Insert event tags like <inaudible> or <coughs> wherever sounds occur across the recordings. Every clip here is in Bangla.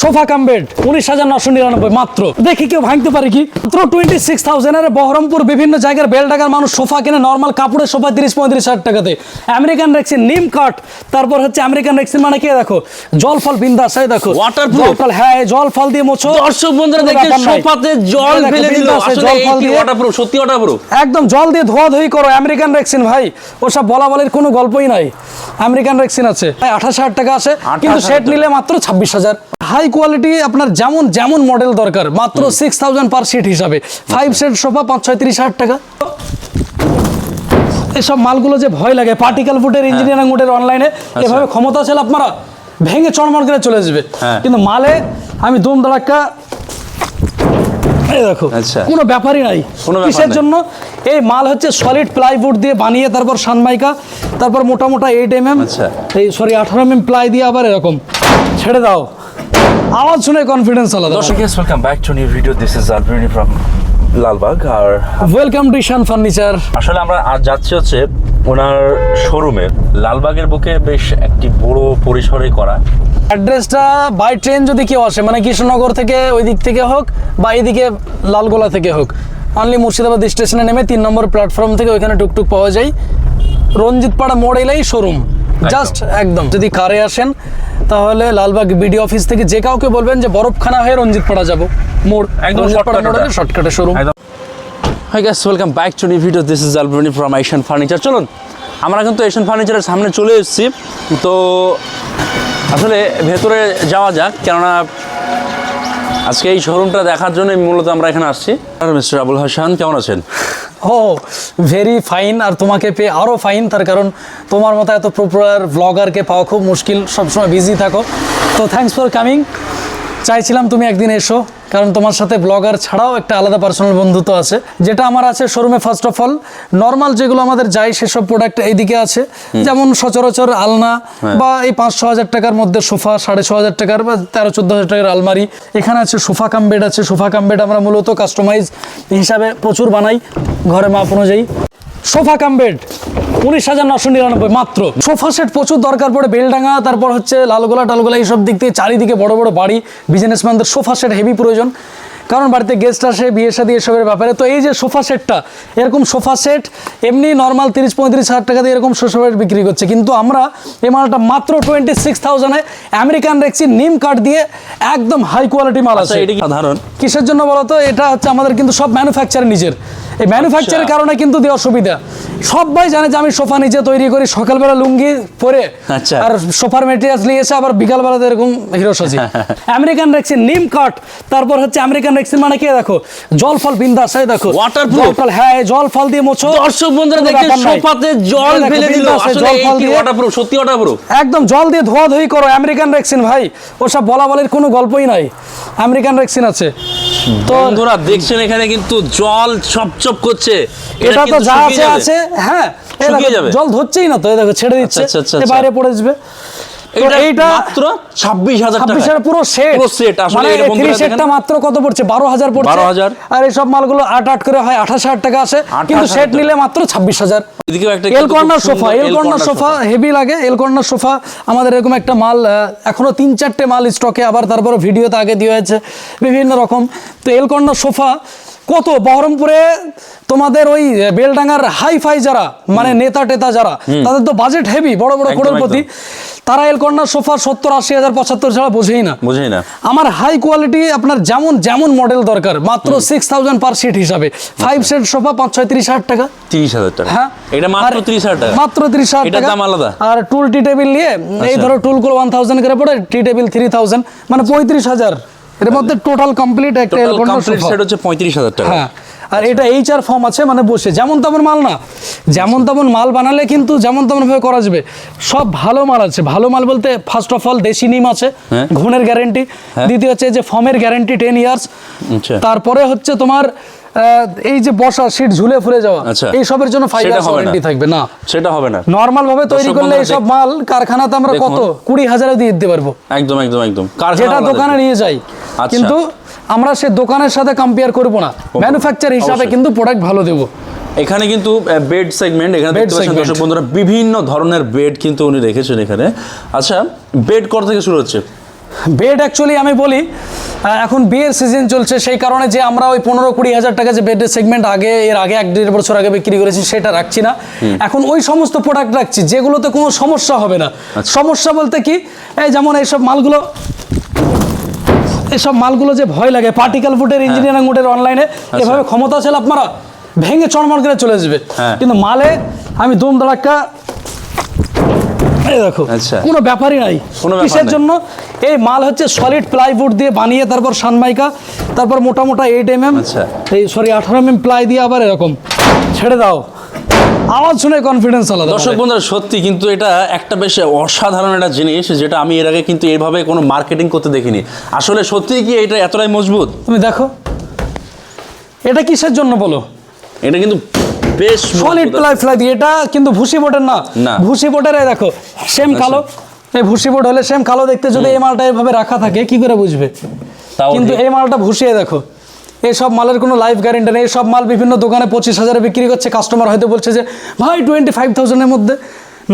সোফা কাম বেড উনিশ হাজার নশো নিরানব্বই মাত্র। দেখি কেউ ভাঙতে পারে কি? মাত্র টোয়েন্টি সিক্স থাউজেন্ডের বহরমপুর বিভিন্ন জায়গার বেল টাকার মানুষ সোফা কিনে নর্মাল কাপড়ের সোফা তিরিশ পঁয়ত্রিশ হাজার টাকাতে। আমেরিকান রেক্সিন নিম কাট তারপর হচ্ছে আমেরিকান রেক্সিন মানে কে দেখো? জল ফল বিন্দাস এই দেখো। ওয়াটার ফল হ্যাঁ জল ফল দিয়ে মোছো। দর্শক বন্ধুরা দেখেন সোফাতে জল দেখো, ফেলে দিল। জল ফল দিয়ে ওয়াটারপ্রুফ সত্যি ওয়াটারপ্রুফ একদম জল দিয়ে ধোয়া ধুই করো আমেরিকান রেক্সিন ভাই। ওসব বলা বলির কোনো গল্পই নাই। আমেরিকান রেক্সিন আছে। আঠাশ হাজার টাকা আছে। কিন্তু সেট নিলে মাত্র ছাব্বিশ হাজার। হাই কোয়ালিটি আপনার যেমন যেমন মডেল দরকার মাত্র সিক্স থাউজেন্ড পার সিট হিসাবে। ফাইভ সেট সোফা পাঁচ ছয়ত্রিশ হাজার টাকা। এসব মালগুলো যে ভয় লাগে পার্টিকেল ফুটের ইঞ্জিনিয়ারিং মোডের অনলাইনে এভাবে ক্ষমতা ছিল আপনারা ভেঙে চড়মড় করে চলে যাবে হ্যাঁ। কিন্তু মালে আমি দুম দাঁড়াক্কা দেখো আচ্ছা। কোনো ব্যাপারই নাই। কিসের জন্য? এই মাল হচ্ছে সলিড প্লাইউড দিয়ে বানিয়ে তারপর সানমাইকা তারপর মোটা মোটা এইট এম এম। এই সরি আঠারো এম এম প্লাই দিয়ে আবার এরকম। ছেড়ে দাও। আওয়াজ শুনে কনফিডেন্স আলাদা দর্শক guys, welcome back to new video. This is Alvini from Lalbag R welcome to Ishan furniture আসলে আমরা আজ যাচ্ছি হচ্ছে ওনার শোরুমে লালবাগের বুকে বেশ একটি বড় পরিসরে করা। অ্যাড্রেসটা বাই ট্রেন যদি কেউ আসে মানে কৃষ্ণনগর থেকে ওই দিক থেকে হোক বা এইদিকে লালগোলা থেকে হোক অনলি মুর্শিদাবাদ স্টেশনে নেমে তিন নম্বর প্ল্যাটফর্ম থেকে ওইখানে টুকটুক পাওয়া যায়। রঞ্জিতপাড়া মোড় এলেই শোরুম জাস্ট একদম। যদি কারে আসেন তাহলে লালবাগ বিডি অফিস থেকে যে কাউকে বলবেন যে বরফখানা হয়ে রঞ্জিতপাড়া যাব। মোড় একদম। শর্টকাটে showroom hi guys welcome back to new video this is Albani from Asian furniture চলুন আমরা কিন্তু এশিয়ান ফার্নিচারের সামনে চলে এসেছি। তো আসলে ভেতরে যাওয়া যাক কেননা আজকে এই শোরুমটা দেখার জন্য মূলত আমরা এখানে আসছি। আর মিস্টার আবুল হাসান কেমন আছেন? ও ভেরি ফাইন আর তোমাকে পেয়ে আরও ফাইন তার কারণ তোমার মতো এত প্রপার ব্লগারকে পাওয়া খুব মুশকিল, সবসময় বিজি থাকো। তো থ্যাংকস ফর কামিং চাইছিলাম তুমি একদিন এসো। কারণ তোমার সাথে ব্লগার ছাড়াও একটা আলাদা পার্সোনাল বন্ধুত্ব আছে যেটা আমার আছে শোরুমে ফার্স্ট অফ অল নর্মাল যেগুলো আমাদের যায় সেসব প্রোডাক্ট এইদিকে আছে যেমন সচরাচর আলনা বা এই পাঁচ ছ হাজার টাকার মধ্যে সোফা সাড়ে ছ হাজার টাকার বা তেরো চোদ্দ হাজার টাকার আলমারি। এখানে আছে সোফা কাম বেড আছে সোফা কাম বেড আমরা মূলত কাস্টমাইজ হিসাবে প্রচুর বানাই ঘরে মাপ অনুযায়ী। সোফা কাম বেড উনিশ হাজার নশো নিরানব্বই মাত্র। সোফা সেট প্রচুর দরকার পড়ে বেলডাঙ্গা তারপর হচ্ছে লালগোলা টালগোলা এইসব দিক থেকে চারিদিকে বড় বড় বাড়ি বিজনেসম্যানদের সোফা সেট হেভি প্রয়োজন। কারণ বাড়িতে গেস্ট আসে বিয়ে শাদী এসবের ব্যাপারে। তো এই যে সোফা সেটটা এরকম সোফা সেট এমনি নর্মাল তিরিশ পঁয়ত্রিশ হাজার টাকা দিয়ে এরকম সোফা সেট বিক্রি করছে। কিন্তু আমরা এই মালটা মাত্র টোয়েন্টি সিক্স থাউজেন্ডে আমেরিকান রেক্সি নিম কাঠ দিয়ে একদম হাই কোয়ালিটি মাল আচ্ছা আছে। সাধারণ? কিসের জন্য বলতো? এটা হচ্ছে আমাদের কিন্তু সব ম্যানুফ্যাকচার নিজের। এই ম্যানুফ্যাকচারের কারণে কিন্তু দেওয়ার সুবিধা। সবাই জানে যে আমি সোফা নিজে তৈরি করি সকালবেলা লুঙ্গি পরে আচ্ছা। আর সোফার মেটেরিয়ালস নিয়ে এসে আবার বিকালবেলাতে এরকম হিরো সাজি। আমেরিকান রেক্সিন নিম কাট তারপর হচ্ছে আমেরিকান রেক্সিন মানে কি দেখো? জল ফল বিন্দাস এই দেখো? জল ফল হ্যাঁ জল ফল দিয়ে মোছো। দর্শক বন্ধুরা দেখেন সোফাতে জল ফেলে দিল। আসলে জল ফল দিয়ে ওয়াটারপ্রুফ সত্যি ওয়াটারপ্রুফ একদম জল দিয়ে ধোয়া ধুই করো আমেরিকান রেক্সিন ভাই। ওসব বলা বলির কোনো গল্পই নাই। আমেরিকান রেক্সিন আছে। তো বন্ধুরা দেখছেন এখানে কিন্তু জল চপচপ করছে। এটা তো যা আছে আছে। হ্যাঁ। জল ধরছেই না তো দেখো ছেড়ে দিচ্ছে আচ্ছা, আচ্ছা, আচ্ছা। বাইরে পড়ে যাবে তো এটা এইটা মাত্র ছাব্বিশ হাজার টাকা। ছাব্বিশের পুরো সেট পুরো set, আসলে মানে এর বন্ধুরা থ্রি সেটটা মাত্র কত পড়ছে? বারো হাজার পড়ছে। 12,000 আর এইসব মালগুলো আট আট করে হয় আঠাশ হাজার টাকা আসে। কিন্তু সেট নিলে মাত্র ছাব্বিশ হাজার। এদিকেও L corner sofa L corner sofa heavy লাগে। এল কর্নার সোফা আমাদের এরকম একটা মাল এখনও তিন চারটে মাল স্টকে আবার তারপরে ভিডিওতে আগে দিয়ে হয়েছে। বিভিন্ন রকম। তো এল কর্নার সোফা কত বহরমপুরে তোমাদের ওই বেলডাঙ্গার হাই ফাই যারা মানে নেতা টেতা যারা তাদের তো বাজেট হেভি বড় বড় করোড়পতি তারা এল কর্নার সোফা সত্তর আশি হাজার পঁচাত্তর ছাড়া বোঝেই না। বুঝি না। আমার হাই কোয়ালিটি আপনার যেমন যেমন মডেল দরকার মাত্র সিক্স থাউজেন্ড পার সিট হিসাবে। ফাইভ সেট সোফা পাঁচ ছয় ত্রিশ হাজার টাকা। তিরিশ হাজার টাকা। হ্যাঁ। এটা মাত্র তিরিশ হাজার টাকা। মাত্র ত্রিশ হাজার টাকা। দাম আলাদা? আর টুল টি টেবিল নিয়ে এই আচ্ছা। ধরো টুলগুলো ওয়ান থাউজেন্ড করে পড়ে টি টেবিল থ্রি থাউজেন্ড মানে পঁয়ত্রিশ হাজার। এর মধ্যে টোটাল কমপ্লিট একটা এলকন্ডা কমপ্লিট সেট হচ্ছে পঁয়ত্রিশ হাজার টাকা। হ্যাঁ আর এটা এইচ আর ফর্ম আছে মানে বসে। যেমন তেমন মাল না যেমন তেমন মাল বানালে কিন্তু যেমন তেমন ভাবে করা যাবে। সব ভালো মাল আছে। ভালো মাল বলতে ফার্স্ট অফ অল দেশি নিম আছে হ্যাঁ। ঘুণের গ্যারেন্টি দ্বিতীয় হচ্ছে যে ফর্মের গ্যারেন্টি টেন ইয়ার্স তারপরে হচ্ছে তোমার এই যে বসা সিট ঝুলে ফুলে যাওয়া আচ্ছা। এই সবের জন্য ফাইভ ইয়ার্স। ওয়ারেন্টি থাকবে না। সেটা হবে না। নর্মাল ভাবে তৈরি করলে এইসব দেখ- মাল কারখানাতে আমরা কত। কুড়ি হাজারে দিয়ে দিতে পারব। একদম একদম একদম। যেটা দোকানে নিয়ে যাই। আচ্ছা। কিন্তু আমরা সে দোকানের সাথে কম্পেয়ার করব না। ম্যানুফ্যাকচার হিসাবে কিন্তু প্রোডাক্ট ভালো দেবো। এখানে কিন্তু বেড সেগমেন্ট এখানে দেখতে পাচ্ছেন দর্শক বন্ধুরা বিভিন্ন ধরনের বেড কিন্তু উনি রেখেছেন এখানে। আচ্ছা বেড কত থেকে শুরু হচ্ছে? বেড অ্যাকচুয়ালি আমি বলি এখন বিয়ের সিজন চলছে সেই কারণে যে আমরা ওই পনেরো কুড়ি হাজার টাকা যে বেডের সেগমেন্ট আগে এর আগে এক দেড় বছর আগে বিক্রি করেছি সেটা রাখছি না। এখন ওই সমস্ত প্রোডাক্ট রাখছি যেগুলোতে কোনো সমস্যা হবে না। সমস্যা বলতে কি এই যেমন এইসব মালগুলো এসব মালগুলো যে ভয় লাগে পার্টিকেল ফুটের ইঞ্জিনিয়ারিং উডের অনলাইনে এভাবে ক্ষমতা ছিল আপনারা ভেঙে চড়মড় করে চলে যাবে হ্যাঁ। কিন্তু মালে আমি দুম দাঁড়াক্কা দেখো আচ্ছা। কোনো ব্যাপারই নাই। কিসের জন্য? এই মাল হচ্ছে সলিড প্লাইউড দিয়ে বানিয়ে তারপর সানমাইকা তারপর মোটা মোটা এইট এম এম আচ্ছা। এই সরি আঠারো এম এম প্লাই দিয়ে আবার এরকম। ছেড়ে দাও। আওয়াজ শুনে কনফিডেন্স আলাদা। দর্শক বন্ধুরা সত্যি কিন্তু এটা একটা বেশ অসাধারণ একটা জিনিস যেটা আমি এর আগে কিন্তু এভাবে কোনো মার্কেটিং করতে দেখিনি। আসলে সত্যি কি এটা এতটাই মজবুত? তুমি দেখো। এটা কিসের জন্য বলো? এটা কিন্তু বেশ সলিড। প্লাই ফ্লাই দিয়ে এটা কিন্তু ভুসি বোর্ডের না। ভুসি বোর্ডের দেখো সেম কালো। এই ভুসি বোর্ড হলে সেম কালো দেখতে যদি এই মালটা এভাবে রাখা থাকে কি করে বুঝবে? কিন্তু এই মালটা ভুসিয়ে দেখো। এই সব মালের কোনো লাইফ গ্যারেন্টি নেই। সব মাল বিভিন্ন দোকানে পঁচিশ হাজারে বিক্রি করছে। কাস্টমার হয়তো বলছে যে ভাই টোয়েন্টি ফাইভ থাউজেন্ডের মধ্যে।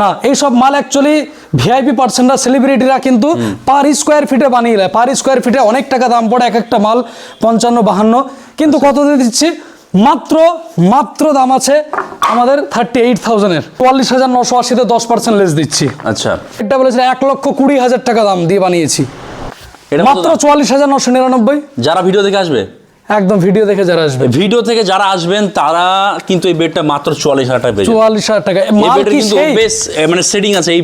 না এই সব মাল অ্যাকচুয়ালি ভিআইপি পার্সনরা সেলিব্রিটিরা কিন্তু পার স্কোয়ার ফিটে বানিয়ে দেয় পার স্কোয়ার ফিটে অনেক টাকা দাম পড়ে এক একটা মাল পঞ্চান্ন বাহান্ন। কিন্তু কত দিয়ে দিচ্ছি? মাত্র মাত্র দাম আছে আমাদের থার্টি এইট থাউজেন্ডের চুয়াল্লিশ হাজার নশো আশিতে দশ পার্সেন্ট লেস দিচ্ছি। আচ্ছা। এটা বলেছে এক লক্ষ কুড়ি হাজার টাকা দাম দিয়ে বানিয়েছি। মাত্র চুয়াল্লিশ হাজার নশো নিরানব্বই। যারা ভিডিও দেখে আসবে? একদম ভিডিও দেখে যারা আসবে। ভিডিও থেকে যারা আসবেন তারা কিন্তু এই বেডটা মাত্র চুয়াল্লিশ হাজার টাকা চুয়াল্লিশ হাজার টাকা। মাল কি সেই? মানে সেটিং আছে এই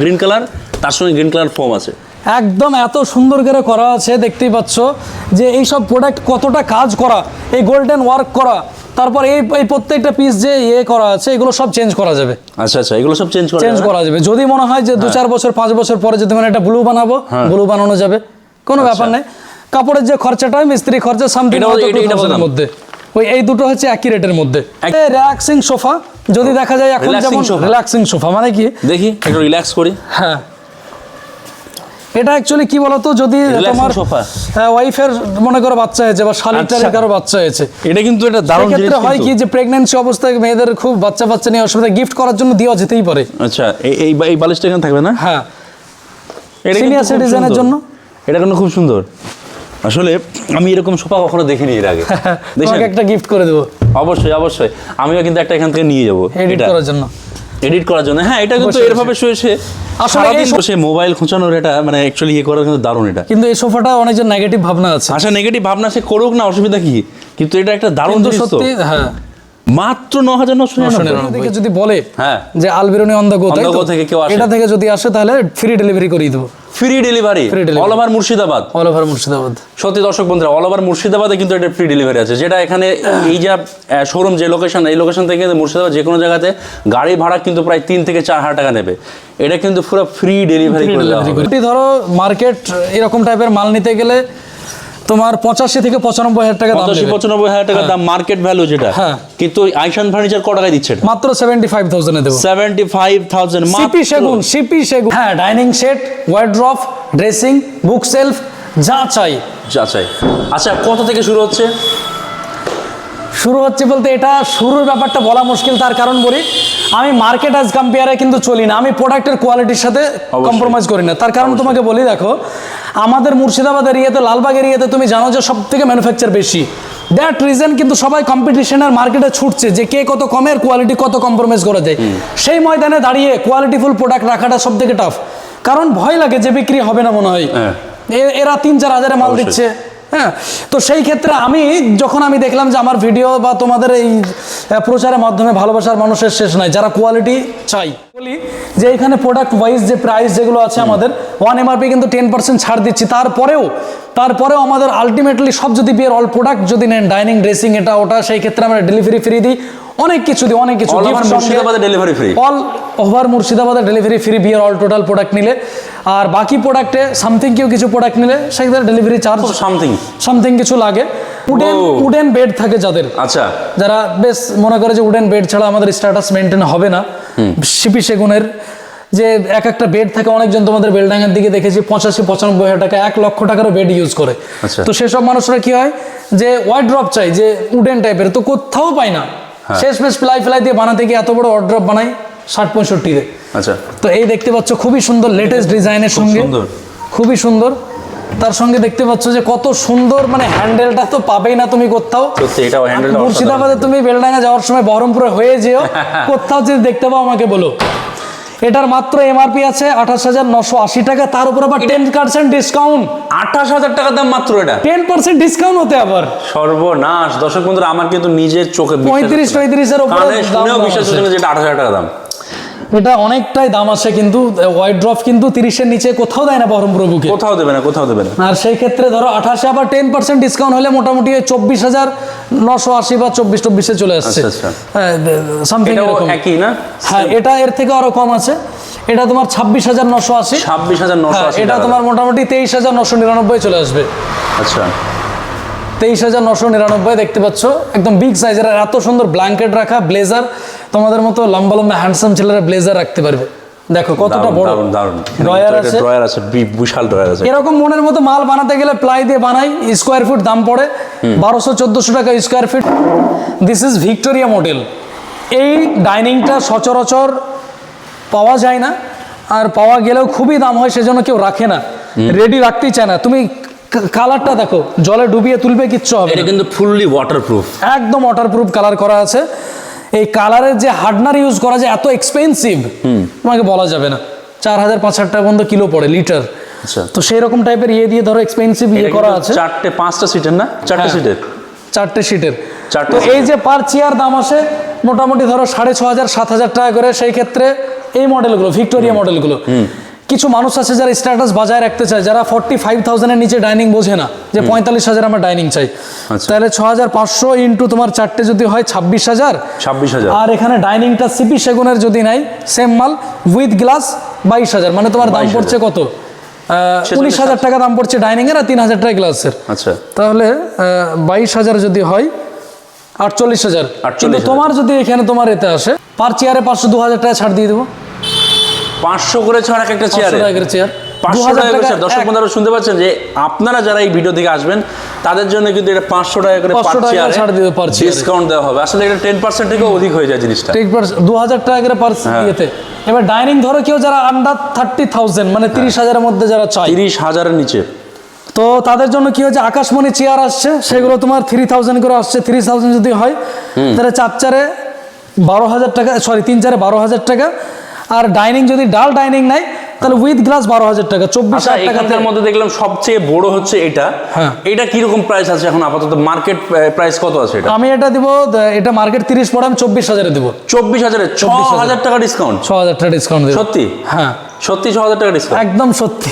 গ্রিন কালার তার সঙ্গে গ্রিন কালার ফর্ম আছে। একদম এত সুন্দর করে করা আছে দেখতেই পাচ্ছ যে এই সব প্রোডাক্ট কতটা কাজ করা এই গোল্ডেন ওয়ার্ক করা তারপর এই এই প্রত্যেকটা পিস যে ইয়ে করা আছে এগুলো সব চেঞ্জ করা যাবে। আচ্ছা আচ্ছা এগুলো সব চেঞ্জ করা চেঞ্জ করা যাবে। যদি মনে হয় যে দু চার বছর পাঁচ বছর পরে যদি মানে একটা ব্লু বানাবো হ্যাঁ। ব্লু বানানো যাবে কোনো ব্যাপার নেই। কাপড়ের যে খরচাটা হয় মিস্ত্রি খরচা সামথিং। মধ্যে। ওই এই দুটো হচ্ছে একই রেটের মধ্যে। রিল্যাক্সিং সোফা যদি দেখা যায় এখন যেমন রিল্যাক্সিং সোফা মানে কি? দেখি একটু রিল্যাক্স করি। হ্যাঁ। এটা অ্যাকচুয়ালি কি বলতো? যদি তোমার ওয়াইফের মনে করো বাচ্চা হয়েছে বা শালিটারের আচ্ছা। কারও বাচ্চা হয়েছে। এটা কিন্তু এটা দারুণ জিনিস সেক্ষেত্রে হয় কি যে প্রেগন্যান্সি অবস্থায় মেয়েদের খুব বাচ্চা বাচ্চা নিয়ে অসুবিধা গিফট করার জন্য দেওয়া যেতেই পারে। আচ্ছা এই- এই বালিশটা এখানে থাকবে না? হ্যাঁ। এটা citizen এর জন্য? এটা কিন্তু খুব সুন্দর। আসলে আমি এরকম সোফা কখনো দেখিনি এর আগে। <laughs> তোমাকে একটা গিফট করে দেবো। অবশ্যই অবশ্যই। আমিও কিন্তু একটা এখান থেকে নিয়ে যাব। এডিট করার জন্য। এডিট করার জন্য। হ্যাঁ এটা কিন্তু। এরভাবে শুয়েছে আসলে এই বসে মোবাইল খোঁচানোর এটা মানে অ্যাকচুয়ালি ইয়ে করার কিন্তু দারুণ এটা। কিন্তু এই সোফাটা অনেকজন নেগেটিভ ভাবনা আছে। আচ্ছা নেগেটিভ ভাবনা সে করুক না অসুবিধা কি? কিন্তু এটা একটা দারুণ দৃশ্য তো। সত্যি হ্যাঁ। মাত্র ন হাজার নশো নিরানব্বই। যদি বলে হ্যাঁ। যে Albiruni on the go On the go থেকে কেউ আসে। এটা থেকে যদি আসে তাহলে ফ্রি ডেলিভারি করিয়ে দেবো। Free delivery all over Murshidabad. All over Murshidabad. সত্যি দর্শক বন্ধুরা অল ওভার মুর্শিদাবাদে কিন্তু এটা ফ্রি ডেলিভারি আছে। যেটা এখানে <coughs> এই যে শোরুম যে লোকেশন এই লোকেশন থেকে কিন্তু মুর্শিদাবাদ যে কোনো জায়গাতে গাড়ি ভাড়া কিন্তু প্রায় তিন থেকে চার হাজার টাকা নেবে। এটা কিন্তু পুরো ফ্রি ডেলিভারি করে দেওয়া ধরো মার্কেট এরকম টাইপের মাল নিতে গেলে তোমার পঁচাশি থেকে পঁচানব্বই হাজার টাকা দাম পঁচাশি পঁচানব্বই হাজার টাকা দাম মার্কেট ভ্যালু যেটা। হ্যাঁ। কিন্তু আইসান ফার্নিচার ক টাকায় দিচ্ছে মাত্র সেভেন্টি ফাইভ থাউজেন্ডে দেবো। সেভেন্টি ফাইভ থাউজেন্ড সিপি সেগুন সিপি সেগুন। হ্যাঁ dining set wardrobe dressing book shelf যা চাই। যা চাই। আচ্ছা কত থেকে শুরু হচ্ছে? শুরু হচ্ছে বলতে এটা শুরুর ব্যাপারটা বলা মুশকিল তার কারণ বলি আমি মার্কেট আজ কম্পেয়ারে কিন্তু চলি না আমি প্রোডাক্টের কোয়ালিটির সাথে কম্প্রোমাইজ করি না। তার কারণ তোমাকে বলি দেখো আমাদের মুর্শিদাবাদ এরিয়াতে লালবাগ এরিয়াতে তুমি জানো যে সব থেকে ম্যানুফ্যাকচার বেশি। দ্যাট রিজন কিন্তু সবাই কম্পিটিশনের মার্কেটে ছুটছে যে কে কত কমের কোয়ালিটি কত কম্প্রোমাইজ করা যায় সেই ময়দানে দাঁড়িয়ে কোয়ালিটিফুল প্রোডাক্ট রাখাটা সব থেকে টাফ কারণ ভয় লাগে যে বিক্রি হবে না মনে হয়। হ্যাঁ। এরা তিন চার হাজারে মাল দিচ্ছে। হ্যাঁ? তো সেই ক্ষেত্রে আমি যখন আমি দেখলাম যে আমার ভিডিও বা তোমাদের এই প্রচারের মাধ্যমে ভালোবাসার মানুষের শেষ নাই যারা কোয়ালিটি চাই বলি যে এখানে প্রোডাক্ট ওয়াইজ যে প্রাইস যেগুলো আছে আমাদের ওয়ান এমআরপি কিন্তু টেন পার্সেন্ট ছাড় দিচ্ছি। তারপরেও তারপরেও আমাদের আলটিমেটলি সব যদি বিয়ের অল প্রোডাক্ট যদি নেন ডাইনিং ড্রেসিং এটা ওটা সেই ক্ষেত্রে আমরা ডেলিভারি ফ্রি দিই। অনেক কিছু দিই অনেক কিছু মুর্শিদাবাদে delivery free? অল ওভার মুর্শিদাবাদের ডেলিভারি ফ্রি বিয়ের অল টোটাল প্রোডাক্ট নিলে। আর বাকি প্রোডাক্টে সামথিং কেউ কিছু প্রোডাক্ট নিলে সেক্ষেত্রে ডেলিভারি চার্জ সামথিং সামথিং কিছু লাগে। উডেন উডেন বেড থাকে যাদের। আচ্ছা। যারা বেশ মনে করে যে উডেন বেড ছাড়া আমাদের স্ট্যাটাস মেনটেন হবে না। সিপি সেগুনের যে এক একটা বেড থাকে অনেকজন তোমাদের বেলডাঙ্গার দিকে দেখেছি পঁচাশি পঁচানব্বই হাজার টাকা এক লক্ষ টাকারও বেড ইউজ করে। আচ্ছা। তো সেসব মানুষরা কি হয়? যে ওয়ার্ড্রপ চাই যে উডেন টাইপের তো কোথাও পায় না। হ্যাঁ। শেষ মেশ প্লাই ফ্লাই দিয়ে বানাতে গিয়ে এত বড় অর্ডার বানাই ষাট পঁয়ষট্টিতে আচ্ছা। তো এই দেখতে পাচ্ছ খুবই সুন্দর লেটেস্ট ডিজাইনের সঙ্গে। খুবই সুন্দর। তার সঙ্গে দেখতে পাচ্ছ যে কত সুন্দর মানে হ্যান্ডেলটা তো পাবেই না তুমি কোথাও। মুর্শিদাবাদে তুমি বেলডাঙ্গা যাওয়ার সময় বহরমপুরে হয়ে যেও <laughs> কোথাও যদি দেখতে পাও আমাকে বলো। এটার মাত্র এমআরপি আছে আঠাশ হাজার নশো আশি টাকা। তার উপর আবার টেন পার্সেন্ট ডিসকাউন্ট আঠাশ হাজার টাকা দাম মাত্র এটা। টেন পার্সেন্ট ডিসকাউন্ট হতে আবার। সর্বনাশ। দর্শক বন্ধুরা আমার কিন্তু নিজের চোখে পঁয়ত্রিশ। পঁয়ত্রিশের উপরে বিশ্বাস হচ্ছে না যেটা আঠাশ হাজার টাকা দাম। এটা অনেকটাই দাম আছে কিন্তু হোয়াইট ড্রপ কিন্তু তিরিশের নিচে কোথাও দেয় না বহরমপুর বুকে কোথাও দেবে না কোথাও দেবে না। আর সেই ক্ষেত্রে ধরো আঠাশে আবার টেন পার্সেন্ট ডিসকাউন্ট হলে মোটামুটি ওই চব্বিশ হাজার নশো আশি বা চব্বিশ চব্বিশে চলে আসছে। আচ্ছা, সামথিং একই না? হ্যাঁ এটা এর থেকে আরও কম আছে। এটা তোমার ছাব্বিশ হাজার নশো আশি। ছাব্বিশ হাজার নশো হ্যাঁ এটা তোমার মোটামুটি তেইশ হাজার নশো নিরানব্বই চলে আসবে। আচ্ছা। তেইশ হাজার নশো নিরানব্বই দেখতে পাচ্ছ। একদম বিগ সাইজের এত সুন্দর ব্ল্যাঙ্কেট রাখা ব্লেজার তোমাদের মতো লম্বা লম্বা হ্যান্ডসাম ছেলেরা ব্লেজার রাখতে পারবে। দেখো কতটা বড়। দারুণ দারুণ। ড্রয়ার আছে। ড্রয়ার আছে বিশাল ড্রয়ার আছে। এরকম মনের মতো মাল বানাতে গেলে প্লাই দিয়ে বানাই স্কোয়ার ফুট দাম পড়ে। বারোশো চোদ্দোশো টাকা square feet this is Victoria model এই ডাইনিংটা সচরাচর পাওয়া যায় না। আর পাওয়া গেলেও খুবই দাম হয় সেজন্য কেউ রাখে না। রেডি রাখতেই চায় না। তুমি কালারটা দেখো জলে ডুবিয়ে তুলবে কিচ্ছু হবে এটা। কিন্তু ফুললি ওয়াটারপ্রুফ একদম ওয়াটারপ্রুফ কালার করা আছে। এই কালারের যে হার্ডনার ইউজ করা যায় এত এক্সপেন্সিভ তোমাকে বলা যাবে না। চার হাজার পাঁচ হাজার টাকা পর্যন্ত কিলো পড়ে লিটার আচ্ছা। তো সেই রকম টাইপের ইয়ে দিয়ে ধরো এক্সপেন্সিভ ইয়ে করা আছে। চারটে পাঁচটা সিটের না? চারটে হ্যাঁ। সিটের চারটে সিটের তো এই যে পার চেয়ার দাম আসে মোটামুটি ধরো সাড়ে ছ হাজার সাত হাজার টাকা করে সেই ক্ষেত্রে এই মডেলগুলো ভিক্টোরিয়া মডেলগুলো কিছু মানুষ আছে যারা স্ট্যাটাস বজায় রাখতে চায় যারা ফর্টি ফাইভ থাউজেন্ডের নিচে ডাইনিং বোঝে না যে পঁয়তাল্লিশ হাজার আমার ডাইনিং চাই। আচ্ছা। তাহলে ছ হাজার পাঁচশো ইন্টু তোমার চারটে যদি হয় ছাব্বিশ হাজার। ছাব্বিশ হাজার। আর এখানে ডাইনিংটা সিপি সেগুনের যদি নাই সেম মাল উইথ গ্লাস বাইশ হাজার। মানে তোমার দাম পড়ছে কত? উনিশ হাজার টাকা দাম পড়ছে ডাইনিং এর আর তিন হাজার টাকা গ্লাসের আচ্ছা। তাহলে বাইশ হাজার যদি হয় আটচল্লিশ হাজার। কিন্তু তোমার যদি এখানে তোমার এতে আসে পার চেয়ারে পাঁচশো দু হাজার টাকা ছাড় দিয়ে দেবো। পাঁচশো করে ছাড় এক একটা চেয়ার চেয়ারে পাঁচশো টাকা করে দর্শক বন্ধুরা শুনতে পাচ্ছেন যে আপনারা যারা এই ভিডিও থেকে আসবেন তাদের জন্য কিন্তু এটা পাঁচশো টাকা করে 500 পার টাকা ছাড় ডিসকাউন্ট দেওয়া হবে। আসলে এটা টেন পার্সেন্ট থেকেও অধিক হয়ে যায় জিনিসটা। ঠিক দু হাজার টাকা করে হ্যাঁ। ইয়েতে। এবার ডাইনিং ধরো কেউ যারা আন্ডার থার্টি থাউজেন্ড মানে তিরিশ হাজারের মধ্যে যারা চাই তিরিশ হাজারের নিচে। তো তাদের জন্য কি হচ্ছে আকাশমণি চেয়ার আসছে সেগুলো তোমার থ্রি থাউজেন্ড করে আসছে। থ্রি থাউজেন্ড যদি হয় তাহলে চার চারে বারো হাজার টাকা সরি তিন চারে বারো হাজার টাকা। আর ডাইনিং যদি ডাল ডাইনিং নাই তাহলে উইথ গ্লাস বারো হাজার টাকা চব্বিশ আচ্ছা হাজার টাকা মধ্যে দেখলাম সবচেয়ে বড় হচ্ছে এটা। হ্যাঁ। এটা কীরকম প্রাইস আছে এখন আপাতত? মার্কেট প্রাইস কত আছে এটা? আমি এটা দিব এটা মার্কেট তিরিশ পড়ে আমি চব্বিশ হাজারে দিব। চব্বিশ হাজারে ছ 24,000 হাজার টাকা ডিসকাউন্ট ছ হাজার টাকা ডিসকাউন্ট দেবো। সত্যি? হ্যাঁ। সত্যি ছ হাজার টাকা ডিসকাউন্ট একদম সত্যি।